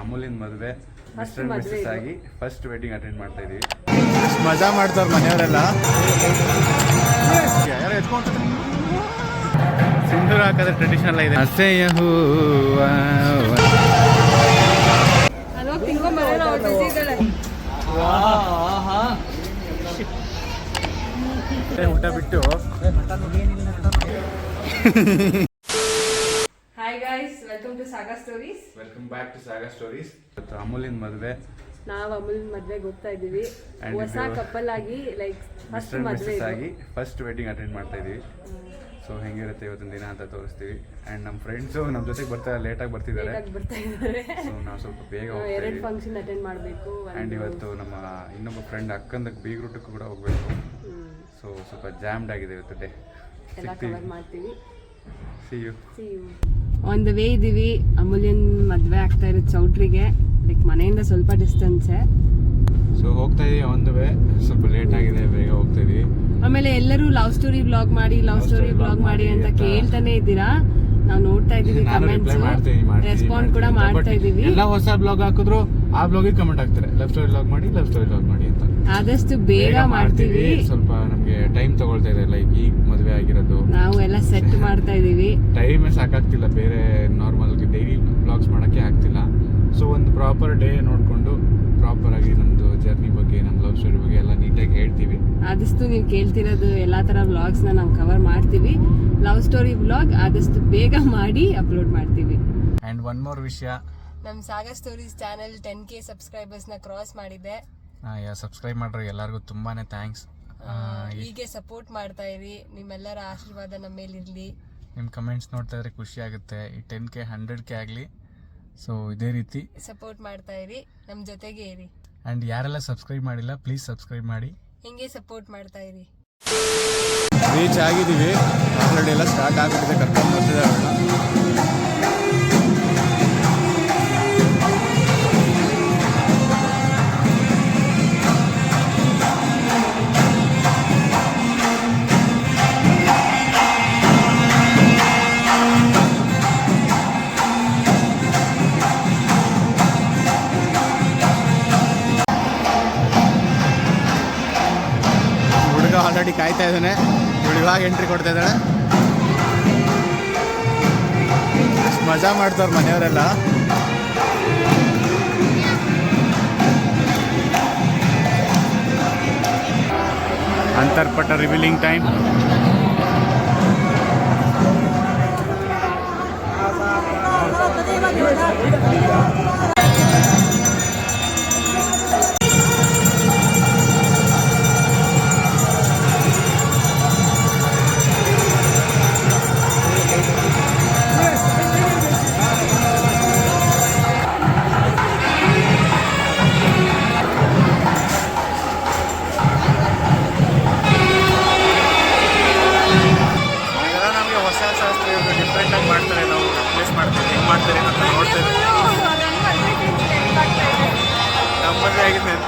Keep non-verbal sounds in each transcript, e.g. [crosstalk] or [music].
ಅಮೂಲಿನ ಮದುವೆ mister and missus ಆಗಿ first wedding attend ಮಾಡ್ತಾ ಇದೀವಿ. ಮಜಾ ಮಾಡ್ತಾರ ಮನೆಯವರೆಲ್ಲ. ಯಾರು ಎತ್ಕೊಂತ ಸಿಂಧೂರ ಹಾಕೋದ್ರೆ ಟ್ರೆಡಿಷನಲ್ ಇದೆ ಹೂವ ಇದ್ದಾಳೆ. ಊಟ ಬಿಟ್ಟು. [laughs] Guys welcome to Saga Stories welcome back to Saga Stories ಇವತ್ತು ಅಮೂಲಿನ ಮದುವೆ. ನಾವ್ ಅಮೂಲಿನ ಮದ್ವೆ ಹೋಗ್ತಾ ಇದೀವಿ And ಹೊಸ ಇದು- ಕಪಲ್ ಆಗಿ like first mister and missus ಆಗಿ ಫಸ್ಟ್ ವೆಡ್ಡಿಂಗ್ ಅಟೆಂಡ್ ಮಾಡ್ತಾ ಇದೀವಿ ಸೊ ಹೆಂಗಿರುತ್ತೆ ಇವತ್ತಿನ ದಿನ ಅಂತ ತೋರಿಸ್ತೀವಿ. ಆ್ಯಂಡ್ ನಮ್ಮ ಫ್ರೆಂಡ್ಸು ನಮ್ಮ ಜೊತೆಗೆ ಬರ್ತಾ ಲೇಟಾಗಿ ಬರ್ತಿದ್ದಾರೆ. ಬರ್ತಾ ಇದ್ದಾರೆ. ಸೊ ನಾವು ಸ್ವಲ್ಪ ಬೇಗ ಹೋಗ್ತಾ ಎರಡು ಇದೀವಿ ಫಂಕ್ಷನ್ ಅಟೆಂಡ್ ಮಾಡಬೇಕು ಆ್ಯಂಡ್ ಇವತ್ತು ನಮ್ಮ ಇನ್ನೊಬ್ಬ ಫ್ರೆಂಡ್ ಅಕ್ಕಂದಕ್ಕೆ ಬೀಗ್ರೂಟಕ್ಕೆ ಕೂಡ ಹೋಗ್ಬೇಕು. ಸೊ ಸ್ವಲ್ಪ ಜಾಮ್ಡ್ ಆಗಿದೆ ಇವತ್ತು ಡೇ ಎಲ್ಲ ಕವರ್ ಮಾಡ್ತೀವಿ. ಆನ್ ದ ವೇ ಇದೀವಿ ಅಮೂಲ್ಯನ್ ಮದ್ವೆ ಆಗ್ತಾ ಇರೋದು ಚೌಟ್ರಿಗೆ. ಲೈಕ್ ಮನೆಯಿಂದ ಸ್ವಲ್ಪ ಡಿಸ್ಟೆನ್ಸ್ ಸೊ ಹೋಗ್ತಾ ಇದೀವಿ ಆನ್ ದ ವೇ? ಸ್ವಲ್ಪ ಲೇಟ್ ಆಗಿದೆ ಬೇಗ ಹೋಗ್ತಾ ಇದೀವಿ ಆಮೇಲೆ ಎಲ್ಲರೂ ಲವ್ ಸ್ಟೋರಿ ಬ್ಲಾಗ್ ಮಾಡಿ ಲವ್ ಸ್ಟೋರಿ ಬ್ಲಾಗ್ ಮಾಡಿ ಅಂತ ಕೇಳ್ತಾನೆ ಇದ್ದೀರಾ? ನಾವು ನೋಡ್ತಾ ಇದೀವಿ ಕಮೆಂಟ್ಸ್ ರೆಸ್ಪಾಂಡ್ ಕೂಡ ಮಾಡ್ತಾ ಇದೀವಿ. ಎಲ್ಲ ಹೊಸ ಬ್ಲಾಗ್ ಹಾಕಿದ್ರು ಆ ಬ್ಲಾಗ್ ಕಮೆಂಟ್ ಹಾಕ್ತಾರೆ. ಲವ್ ಸ್ಟೋರಿ ಬ್ಲಾಗ್ ಮಾಡಿ ಲವ್ ಸ್ಟೋರಿ ಬ್ಲಾಗ್ ಮಾಡಿ ಅಂತ. ಆದಷ್ಟು ಬೇಗ ಮಾಡ್ತೀವಿ. ಸ್ವಲ್ಪ ನಮಗೆ ಟೈಮ್ ತಗೊಳ್ತಾ ಇದೆ ಲೈಕ್ ಈಗ ಮದುವೆ ಆಗಿರೋದು. ನಾವು ಮಾಡ್ತಾ ಇದೀವಿ ಟೈಮೇ ಸಾಕಾಗ್ತಿಲ್ಲ ಬೇರೆ ನಾರ್ಮಲ್ ಡೈಲಿ ಬ್ಲಾಗ್ಸ್ ಮಾಡೋಕ್ಕೆ ಆಗ್ತಿಲ್ಲ. ಸೊ ಒಂದು ಪ್ರಾಪರ್ ಡೇ ನೋಡಿಕೊಂಡು ಪ್ರಾಪರ್ ಆಗಿ ನಮ್ದು ಜರ್ನಿ ಬಗ್ಗೆ ನಮ್ಮ ಲವ್ ಸ್ಟೋರಿ ಬಗ್ಗೆ ಎಲ್ಲ ನೀಟಾಗಿ ಹೇಳ್ತೀವಿ. ಆದಷ್ಟು ನೀವು ಕೇಳ್ತಿರೋದು ಎಲ್ಲಾ ತರ ವ್ಲಾಗ್ಸ್ನ ನಾವು ಕವರ್ ಮಾಡ್ತೀವಿ. ಲವ್ ಸ್ಟೋರಿ ವ್ಲಾಗ್ ಆದಷ್ಟು ಬೇಗ ಮಾಡಿ ಅಪ್ಲೋಡ್ ಮಾಡ್ತೀವಿ. ಆ್ಯಂಡ್ ಒನ್ ಮೋರ್ ವಿಷಯ. ನಮ್ಮ Sagar stories channel ten K ಸಬ್ಸ್ಕ್ರೈಬರ್ಸ್ನ cross ಮಾಡಿದೆ ಸಬ್ಸ್ಕ್ರೈಬ್ ಮಾಡ್ರಿ. ಎಲ್ಲರಿಗೂ ತುಂಬಾನೇ ಥ್ಯಾಂಕ್ಸ್ ಹೀಗೆ ಸಪೋರ್ಟ್ ಮಾಡ್ತಾ ಇರಿ. ನಿಮ್ಮೆಲ್ಲರ ಆಶೀರ್ವಾದ ನಮ್ಮ ಮೇಲಿರ್ಲಿ. ನಿಮ್ಮ ಕಮೆಂಟ್ಸ್ ನೋಡ್ತಾ ಇದ್ರೆ ಖುಷಿ ಆಗುತ್ತೆ. ಈ ಟೆನ್ ಕೆ ಹಂಡ್ರೆಡ್ ಕೆ ಆಗಲಿ ಸೊ ಇದೇ ರೀತಿ. ಸಪೋರ್ಟ್ ಮಾಡ್ತಾ ಇರಿ. ನಮ್ಮ ಜೊತೆಗೆ ಇರಿ. ಆ್ಯಂಡ್ ಯಾರೆಲ್ಲ ಸಬ್ಸ್ಕ್ರೈಬ್ ಮಾಡಿಲ್ಲ ಪ್ಲೀಸ್ ಸಬ್ಸ್ಕ್ರೈಬ್ ಮಾಡಿ. ಹಿಂಗೆ ಸಪೋರ್ಟ್ ಮಾಡ್ತಾ ಇರಿ. ರೀಚ್ ಆಗಿದ್ದೀವಿ. ಆಲ್ರೆಡಿ ಎಲ್ಲ ಸ್ಟಾರ್ಟ್ ಆಗಿಬಿಟ್ಟಿದೆ. ಕರ್ಕೊಂಡು ಬರ್ತಿದ್ದಾರೆ ಆಲ್ರೆಡಿ ಕಾಯ್ತಾ ಇದ್ದಾನೆ. ಇವಳು ಇವಾಗ ಎಂಟ್ರಿ ಕೊಡ್ತಾ ಇದ್ದಾಳೆ. ಮಜಾ ಮಾಡ್ತಾರೆ ಮನೆಯವರೆಲ್ಲ. ಅಂತರ್ಪಟ್ಟ ರಿವೀಲಿಂಗ್ ಟೈಮ್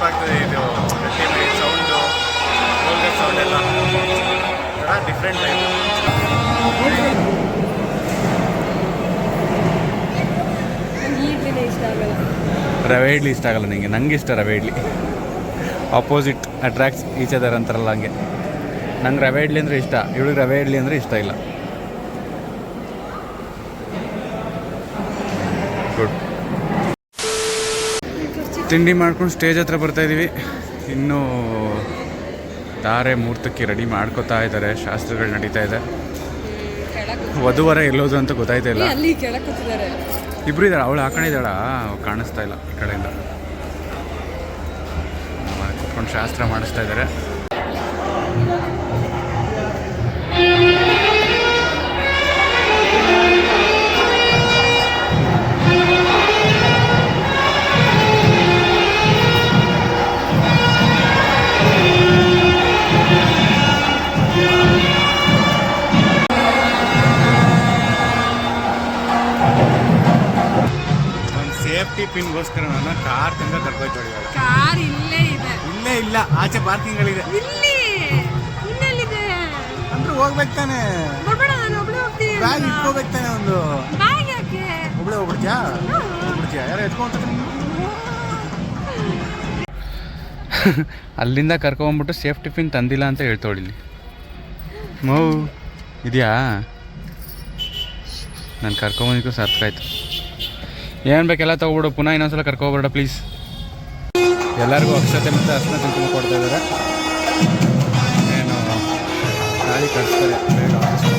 ನೆನಪಾಗ್ತದೆ ಇದು ಸೌಂಡು ಗೋಲ್ಗಟ್ ಸೌಂಡ್ ಎಲ್ಲ ಡಿಫ್ರೆಂಟ್ ಟೈಪ್ ರವೆ ಇಡ್ಲಿ ಇಷ್ಟ ಆಗಲ್ಲ. ನಿಂಗೆ ನಂಗೆ ಇಷ್ಟ ರವೆ idli opposite attracts each other ಅಂತಾರಲ್ಲ ಹಂಗೆ. ನಂಗೆ ರವೆ ಇಡ್ಲಿ ಅಂದರೆ ಇಷ್ಟ ಇವಳಿಗೆ ರವೆ ಇಡ್ಲಿ ಅಂದರೆ ಇಷ್ಟ ಇಲ್ಲ ಗುಡ್ ತಿಂಡಿ ಮಾಡ್ಕೊಂಡು ಸ್ಟೇಜ್ ಹತ್ರ ಬರ್ತಾ ಇದ್ದೀವಿ ಇನ್ನೂ ತಾರೆ ಮುಹೂರ್ತಕ್ಕೆ ರೆಡಿ ಮಾಡ್ಕೋತಾ ಇದ್ದಾರೆ. ಶಾಸ್ತ್ರಗಳು ನಡೀತಾ ಇದೆ. ವಧುವರ ಎಲ್ಲೋದು ಅಂತ ಗೊತ್ತಾಯ್ತಾ ಇಲ್ಲ. ಇಬ್ರು ಇದ್ದಾಳೆ ಅವಳು ಆ ಕಡೆ ಇದ್ದಾಳ? ಕಾಣಿಸ್ತಾ ಇಲ್ಲ ಈ ಕಡೆಯಿಂದ. ಕುತ್ಕೊಂಡು ಶಾಸ್ತ್ರ ಮಾಡಿಸ್ತಾ ಇದ್ದಾರೆ. ಸೇಫ್ಟಿ ಪಿನ್ಗೋಸ್ಕರ ನನ್ನ ಕಾರ್ ತನಕ ಕರ್ಕೊಂಡು ಇವಾಗ. ಕಾರ್ ಇಲ್ಲೇ ಇದೆ. ಇಲ್ಲೇ ಇಲ್ಲ ಆಚೆ ಪಾರ್ಕಿಂಗ್ಗಳಿದೆ ಇಲ್ಲಿ ಇನ್ನೆಲ್ಲಿದೆ? ಅಂದ್ರೆ ಹೋಗ್ಬೇಕು ತಾನೆ. ಬರ್ಬೇಡ ನಾನು ಒಬ್ಳೆ ಹೋಗ್ತೀನಿ ಬ್ಯಾಗ್ ಇಟ್ಕೋಬೇಕು ತಾನೆ ಒಂದು. ಬ್ಯಾಗ್ ಯಾಕೆ? ಒಬ್ಳೆ ಹೋಗ್ಬಿಡ್ತೀಯಾ? ಹೋಗ್ಬಿಡ್ತೀಯಾ? ಯಾರು [laughs] ಅಲ್ಲಿಂದ ಕರ್ಕೊಂಡ್ಬಿಟ್ಟು ಸೇಫ್ಟಿ ಪಿನ್ ತಂದಿಲ್ಲ ಅಂತ ಹೇಳ್ತೋಳಿ ಇಲ್ಲಿ ಮೌ ಇದೆಯಾ? ನಾನು ಕರ್ಕೊಂಬಂದಿಕ್ಕೂ ಸಾರ್ಥಕ ಆಯ್ತು. ಏನು ಬೇಕೆಲ್ಲ ತೊಗೊಬಿಡು. ಪುನಃ ಇನ್ನೊಂದ್ಸಲ ಕರ್ಕೊಬೇಡ ಪ್ಲೀಸ್ ಎಲ್ಲರಿಗೂ ಅಕ್ಷತೆ ಮತ್ತು ಅರ್ಶನ ಕುಂಕುಮ ಕೊಡ್ತಾ ಇದ್ದಾರೆ. ಏನು, ಗಾಳಿ ಕಳಿಸ್ತಾರೆ ಬೇಗ ಹಾಕಿದ್ರೆ.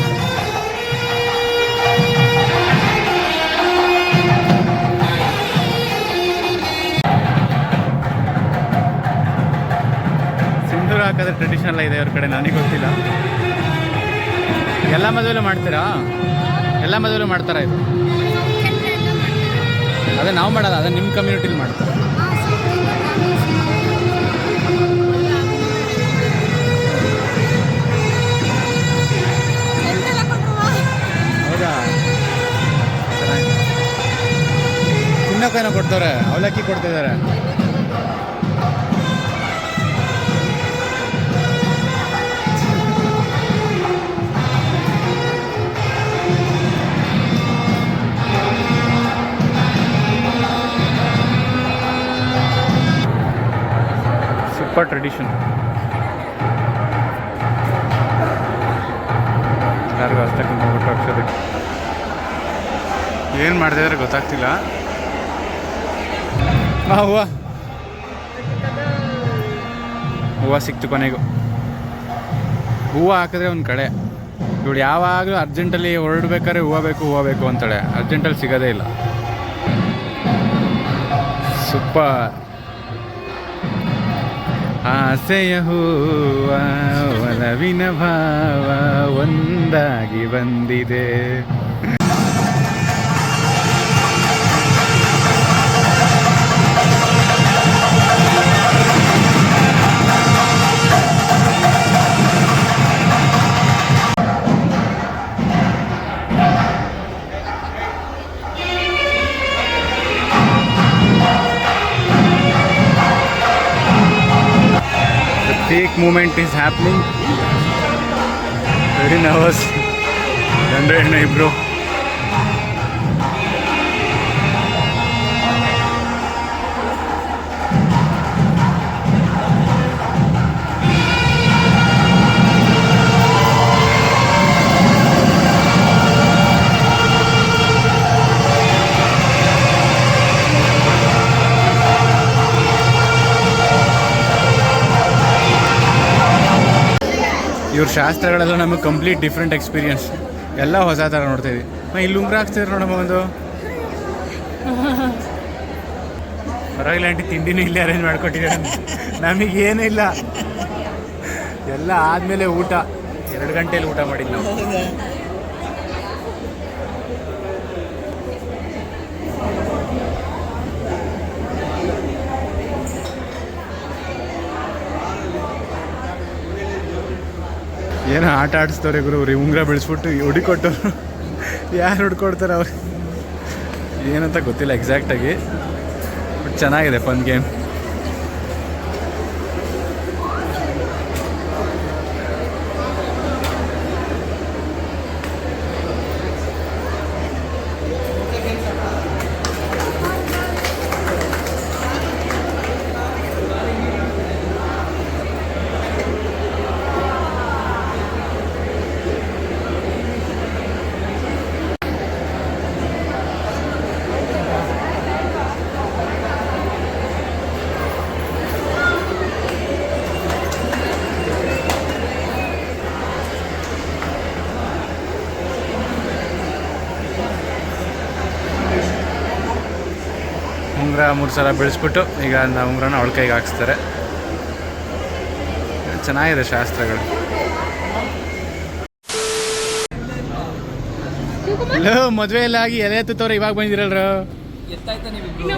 ಸಿಂಧೂರ ಹಾಕೋದ್ರೆ ಟ್ರೆಡಿಷನಲ್ ಇದೆ ಅವ್ರ ಕಡೆ, ನನಗೆ ಗೊತ್ತಿಲ್ಲ. ಎಲ್ಲ ಮದುವೆಲ್ಲೂ ಮಾಡ್ತೀರಾ? ಎಲ್ಲ ಮದುವೆಲ್ಲೂ ಮಾಡ್ತಾರಾ ಇದು? ಅದೇ ನಾವು ಮಾಡಲ್ಲ ಅದೇ ನಿಮ್ಮ ಕಮ್ಯುನಿಟಿಲಿ ಮಾಡ್ತಾರೆ. ಹೌದಾ? ಕೊಡ್ತಾರೆ ಅವಲಕ್ಕಿ ಕೊಡ್ತಿದ್ದಾರೆ. ಸೂಪರ್ ಟ್ರೆಡಿಷನ್ ಎಲ್ಲರಿಗೂ ಅರ್ಥಕ್ಕಂತ ಹೋಗ್ಬಿಟ್ಟು ಹಾಕ್ಸೋದು ಏನು ಮಾಡ್ತಿದ್ರೆ ಗೊತ್ತಾಗ್ತಿಲ್ಲ. ಹಾಂ ಹೂವು. ಹೂವು ಸಿಕ್ತು ಕೊನೆಗೂ. ಹೂವು ಹಾಕಿದ್ರೆ ಒಂದು ಕಡೆ ಇವಳು ಯಾವಾಗಲೂ ಅರ್ಜೆಂಟಲ್ಲಿ ಹೊರಡ್ಬೇಕಾದ್ರೆ ಹೂವು ಬೇಕು ಹೂವು ಬೇಕು ಅಂತಾಳೆ. ಅರ್ಜೆಂಟಲ್ಲಿ ಸಿಗೋದೇ ಇಲ್ಲ. ಸೂಪರ್. ಆಸೆಯ ಹೂವ ಒಲವಿನ ಭಾವ ಒಂದಾಗಿ ಬಂದಿದೆ. movement is happening. Very nervous. Done bro. ಇವ್ರ ಶಾಸ್ತ್ರಗಳೆಲ್ಲ ನಮಗೆ ಕಂಪ್ಲೀಟ್ ಡಿಫ್ರೆಂಟ್ ಎಕ್ಸ್ಪೀರಿಯನ್ಸ್ ಎಲ್ಲ ಹೊಸ ಥರ ನೋಡ್ತಾ ಇದ್ವಿ. ಮ, ಇಲ್ಲಿ ಉಂಗ್ರ ಹಾಕ್ತಿದ್ರು ನೋಡಮ್ಮ ಒಂದು. ಪರವಾಗಿಲ್ಲ ಆಂಟಿ, ತಿಂಡಿನೂ ಇಲ್ಲೇ ಅರೇಂಜ್ ಮಾಡ್ಕೊಟ್ಟಿದ್ದಾರೆ. ನಮಗೆ ಏನೂ ಇಲ್ಲ. ಎಲ್ಲ ಆದಮೇಲೆ ಊಟ. ಎರಡು ಗಂಟೆಯಲ್ಲಿ ಊಟ ಮಾಡಿದ್ದು ನಾವು. ಏನೋ ಆಟ ಆಡಿಸ್ತವ್ರೆ ಗುರು, ಅವ್ರಿಗೆ ಉಂಗ್ರ ಬೆಳೆಸ್ಬಿಟ್ಟು ಹುಡಿಕೊಟ್ಟು ಯಾರು ಹುಡ್ಕೊಡ್ತಾರೆ ಅವ್ರು? ಏನಂತ ಗೊತ್ತಿಲ್ಲ ಎಕ್ಸಾಕ್ಟಾಗಿ ಬಟ್ ಚೆನ್ನಾಗಿದೆ ಫನ್ ಗೇಮ್ ಉಂಗುರ ಮೂರು ಸಲ ಬೆಳೆಸ್ಬಿಟ್ಟು ಈಗ ನಾವು ಉಂಗುರನ ಅವಳ ಕೈಗೆ ಹಾಕ್ಸ್ತಾರೆ. ಚೆನ್ನಾಗಿದೆ ಶಾಸ್ತ್ರಗಳು. ಹಲೋ ಮದುವೆ ಎಲ್ಲ ಆಗಿ ಎಲೆ ಎತ್ತವ್ರೆ ಇವಾಗ ಬಂದಿರಲ್ರು?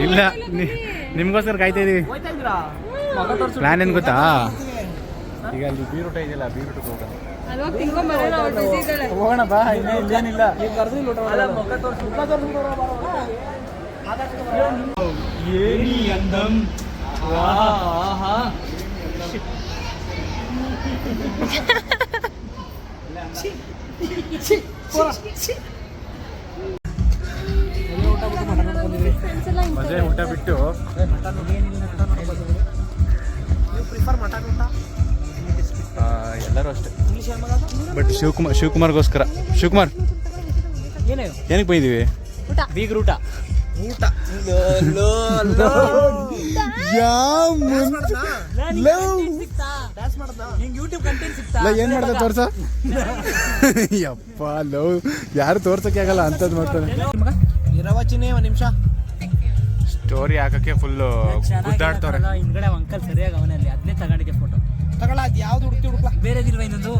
ಇಲ್ಲ ನಿಮ್ಗೋಸ್ಕರ ಕಾಯ್ತಾ ಇದೀವಿ. ಪ್ಲಾನ್ ಏನು ಗೊತ್ತಾ? ಈಗ ಅಲ್ಲಿ ಬೀರೂಟ ಇದೆಯಲ್ಲ ಬೀರೂಟಕ್ಕೆ ಹೋಗೋಣ. ಬಾ ಇನ್ನೇ ಅಂದಂ ಫ್ರೆಂಡ್ಸ್ ಎಲ್ಲ ಮದುವೆ ಊಟ ಬಿಟ್ಟು. ಎಲ್ಲರೂ ಅಷ್ಟೇ. ಬಟ್ ಶಿವಕುಮಾರ್ ಶಿವಕುಮಾರ್ಗೋಸ್ಕರ. ಶಿವಕುಮಾರ್ ಏನಕ್ಕೆ ಬೈದೀವಿ ಬೀಗ್ರ ಊಟ ಏನ್ ಮಾಡ್ದೆ ತೋರ್ಸ? [laughs] ಯಪ್ಪ ಲವ್ ಯಾರು ತೋರ್ಸಕ್ಕೆ ಆಗಲ್ಲ ಅಂತದ್ ಮಾಡ್ತಾರೆ. ಇರವಚಿನೇ ಒಂದ್ ನಿಮಿಷ. ಸ್ಟೋರಿ ಹಾಕಕ್ಕೆ ಫುಲ್ ಗುದ್ದಾಡ್ತವ್ರೆ ಹಿಂದ್ಗಡೆ ಅಂಕಲ್ ಸರಿಯಾಗಿ ಅವನಲ್ಲಿ ಅದನ್ನೇ ತಗೊಂಡಿದ್ದೆ ಫೋಟೋ ತಗೊಳ ಅದು ಯಾವ್ದು ಹುಡುಕ್ತಿ ಹುಡುಕ್ಲಾ ಬೇರೆದಿಲ್ವ ಇನ್ನೊಂದು?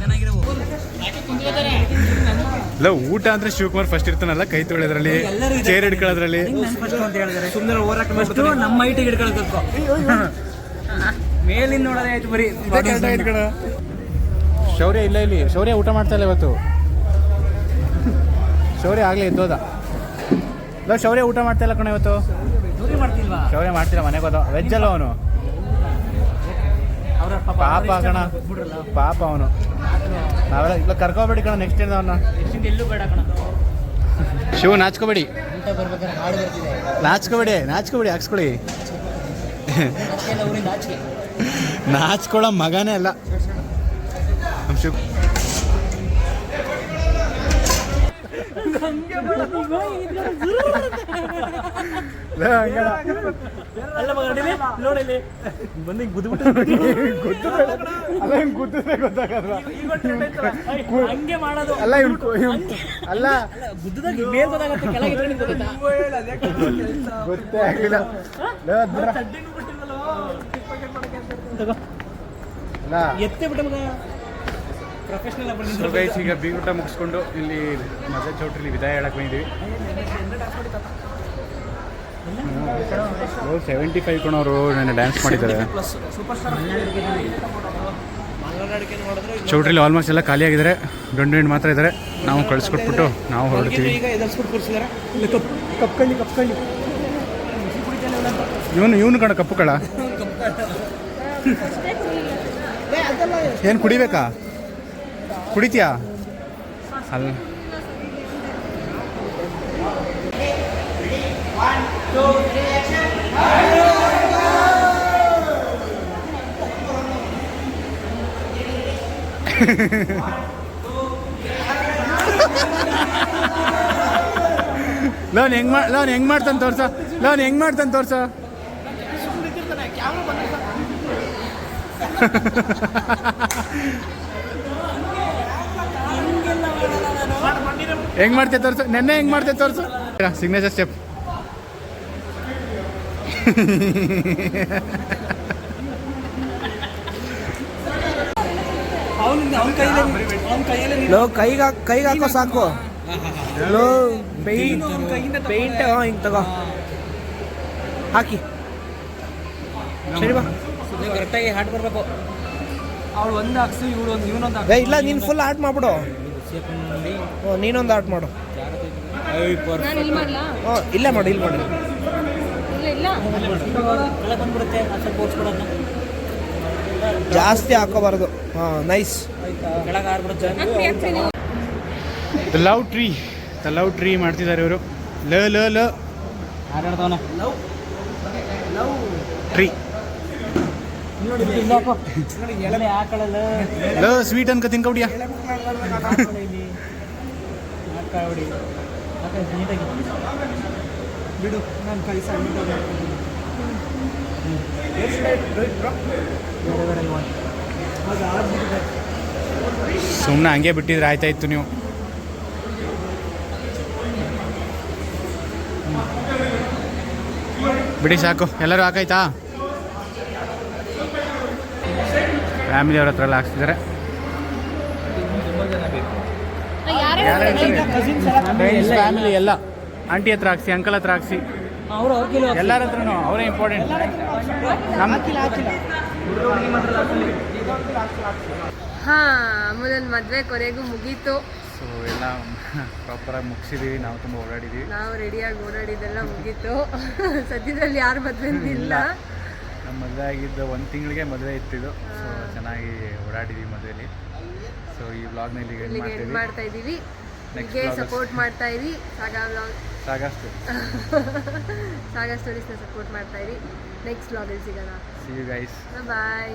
ಚೆನ್ನಾಗಿರೋ ಇಲ್ಲ ಊಟ ಅಂದ್ರೆ ಶಿವಕುಮಾರ್ ಫಸ್ಟ್ ಇರ್ತಾನಲ್ಲ ಕೈ ತೊಳೆದ್ರಲ್ಲಿ ಚೇರ್ ಹಿಡ್ಕೊಳ್ಳೋದ್ರಲ್ಲಿ. ಫಸ್ಟ್ ಅಂತ ಹೇಳಿದ್ರೆ. ಸುಮ್ಮನೆ ಫಸ್ಟ್ ನಮ್ಮ ಐಟಿ ಹಿಡ್ಕೊಳ್ಬೇಕು. ಮೇಲಿಂದ ನೋಡೋದೇ ಆಯ್ತು ಬರೀ. ಶೌರ್ಯ ಇಲ್ಲ ಇಲ್ಲಿ. ಶೌರ್ಯ ಊಟ ಮಾಡ್ತಾ ಇಲ್ಲ ಇವತ್ತು. ಶೌರ್ಯ ಆಗ್ಲೇ ಎದ್ದೋದ. ಇಲ್ಲ ಶೌರ್ಯ ಊಟ ಮಾಡ್ತಾ ಇಲ್ಲ ಕಣ ಇವತ್ತು. ಶೌರ್ಯ ಮಾಡ್ತಿಲ್ವಾ? ಶೌರ್ಯ ಮಾಡ್ತಿಲ್ಲ ಮನೆಗೆ ಹೋದ. ವೆಜ್ ಅಲ್ಲ ಅವನು. ಪಾಪ ಕಣ. ಪಾಪ ಅವನು. ನಾವೆಲ್ಲ ಇಲ್ಲ ಕರ್ಕೋಬೇಡಿ ಕಣ ನೆಕ್ಸ್ಟ್ ಟೈಮ್ ಅವನ್ನ ಎಷ್ಟಿಂದ ಎಲ್ಲೂ ಬೇಡ ಕಣ. ಶಿವ ನಾಚ್ಕೋಬೇಡಿ. ನಾಚ್ಕೋಬೇಡಿ ನಾಚ್ಕೋಬೇಡಿ ಹಾಕ್ಸ್ಕೊಳ್ಳಿ. ನಾಚ್ಕೊಳ್ಳೋ ಮಗನೇ ಅಲ್ಲ. ಶಿವ್. ಅಲ್ಲ ಮಗ ಗೊತ್ತಾಗಲ್ಲ ಹಂಗೆ ಮಾಡೋದು ಅಲ್ಲ ಅಲ್ಲ ಗುದ್ದದಾಗ ಕೆಳಗೆ? ಗೊತ್ತೇ ಆಗ್ಲಿಲ್ಲ ಎತ್ತೇ ಬಿಟ್ಟ ಮಗ ಸೊ ಗೈಸ್ ಈಗ ಬೀಗೂಟ ಮುಗಿಸ್ಕೊಂಡು ಇಲ್ಲಿ ಮಜಾ ಚೌಟ್ರಿಲಿ ವಿದಾಯ ಹೇಳಕ್ ಬಂದಿದ್ದೀವಿ. ಸೆವೆಂಟಿ ಫೈವ್ ಕೊಡೋರು ನನ್ನ ಡ್ಯಾನ್ಸ್ ಮಾಡಿದ್ದಾರೆ. ಚೌಟ್ರಿಲಿ ಆಲ್ಮೋಸ್ಟ್ ಎಲ್ಲ ಖಾಲಿ ಆಗಿದ್ದಾರೆ. ಗಂಡು ಹೆಣ್ಣು ಮಾತ್ರ ಇದ್ದಾರೆ. ನಾವು ಕಳಿಸ್ಕೊಟ್ಬಿಟ್ಟು ನಾವು ಹೊರಡ್ತೀವಿ. ಇವನು ಇವನು ಕಣ ಕಪ್ಪು ಕಳ ಏನು ಕುಡಿಬೇಕಾ? ಕುಡಿತೀಯಾ? ಅಲ್ಲ. ಲೋನ್ ಹೆಂಗ್ ಮಾ ಲೋನ್ ಹೆಂಗ್ ಮಾಡ್ತಾನೆ ತೋರ್ಸ. ಲೋನ್ ಹೆಂಗ್ ಮಾಡ್ತಾನೆ ತೋರ್ಸ. [laughs] ಹೆಂಗ್ ಮಾಡ್ತೇವೆ ತೋರ್ಸು? ನೆನ್ನೆ ಹೆಂಗ್ ಮಾಡ್ತೇವೆ ತೋರ್ಸು? ಸಿಗ್ನೇಚರ್ ಸ್ಟೆಪ್ ಅವನಿಂದ ಅವನ ಕೈಯಲ್ಲಿ ಅವನ ಕೈಯಲ್ಲಿ ಲೋ ಕೈಗೆ ಕೈಗೆ ಹಾಕೋ ಸಾಕು. ಲೋ ಪೇಂಟ್ ಪೇಂಟ್ ಹಿಂಗೆ ತಗೋ. ಹಾಕಿ. ಸರಿ ಬಾ. ಕರೆಕ್ಟಾಗಿ ಹಾಟ್ ಬರಬೇಕು. ಅವಳು ಒಂದು ಹಾಕ್ಸು ಇವಳು ಒಂದು ಇವನೊಂದು ಇಲ್ಲ ನೀನು ಫುಲ್ ಹಾರ್ಟ್ ಮಾಡ್ಬಿಡು. ಹ್ಞೂ ನೀನೊಂದು ಆರ್ಟ್ ಮಾಡು. ನಾನು ಇಲ್ಲಿ ಮಾಡ್ಲಾ? ಹ್ಞೂ ಇಲ್ಲೇ ಮಾಡು ಇಲ್ಲಿ ಮಾಡಿ. ಇಲ್ಲ ಇಲ್ಲ. ಜಾಸ್ತಿ ಹಾಕೋಬಾರ್ದು. ಹಾಂ nice the love tree the love tree ಮಾಡ್ತಿದ್ದಾರೆ ಇವರು. ಲ ಲ ಲ. ಟ್ರೀ ಲ ಸ್ವೀಟ್ ಅನ್ಕ ತಿನ್ಕೊಬಿಡಿಯ ಬಿಡು ನಾನು ಸುಮ್ಮನೆ ಹಂಗೆ ಬಿಟ್ಟಿದ್ರೆ ಆಯ್ತಾ ಇತ್ತು ನೀವು. ಬಿಡಿ ಸಾಕು ಎಲ್ಲರೂ ಹಾಕಾಯ್ತಾ? ಫ್ಯಾಮಿಲಿ ಅವ್ರ ಹತ್ರ ಎಲ್ಲ ಹಾಕ್ಸಿದ್ದಾರೆ ಫ್ಯಾಮಿಲಿ ಎಲ್ಲ ಆಂಟಿ ಹತ್ರ ಹಾಕ್ಸಿ ಅಂಕಲ್ ಹತ್ರ ಹಾಕ್ಸಿ. ಅವ್ರು ಅವ್ರ ಕಿಲೋ ಎಲ್ಲರ ಹತ್ರನೂ ಅವರೇ ಇಂಪಾರ್ಟೆಂಟ್ ನಮ್ಮ ಹಾ ಮೊದಲ ಮದ್ವೆ ಕೊನೆಗೂ ಮುಗೀತು. ಸೊ ಎಲ್ಲ ಪ್ರಾಪರಾಗಿ ಮುಗಿಸಿದೀವಿ. ನಾವು ತುಂಬ ಓಡಾಡಿದೀವಿ. ನಾವು ರೆಡಿಯಾಗಿ ಓಡಾಡಿದ್ದೆಲ್ಲ ಮುಗೀತು. ಸದ್ಯದಲ್ಲಿ ಯಾರು ಮದ್ವೆ ಇಲ್ಲ. ನಮ್ಮ ಮದುವೆ ಆಗಿದ್ದ ಒಂದು ತಿಂಗಳಿಗೆ ಮದುವೆ ಇತ್ತಿದ್ದು ಸೊ ಚೆನ್ನಾಗಿ ಓಡಾಡಿದ್ದೀವಿ ಮದುವೆಲಿ. ಸೊ ಈ ವ್ಲಾಗ್ನಲ್ಲಿ ಎಂಡ್ ಇಲ್ಲಿಗೆ ಮಾಡ್ತೀವಿ. ಮಾಡ್ತಾ ಇದೀವಿ Next ಹೀಗೆ ಸಪೋರ್ಟ್ ಮಾಡ್ತಾ ಇರಿ. ಸಾಗಾ ವ್ಲಾಗ್ ಸಾಕಷ್ಟು ಸಾಗ ಸ್ಟೋರೀಸ್ನ ಸಪೋರ್ಟ್ ಮಾಡ್ತಾ ಇರಿ. ನೆಕ್ಸ್ಟ್ ವ್ಲಾಗಲ್ಲಿ ಸಿಗೋಣ. C you guys bye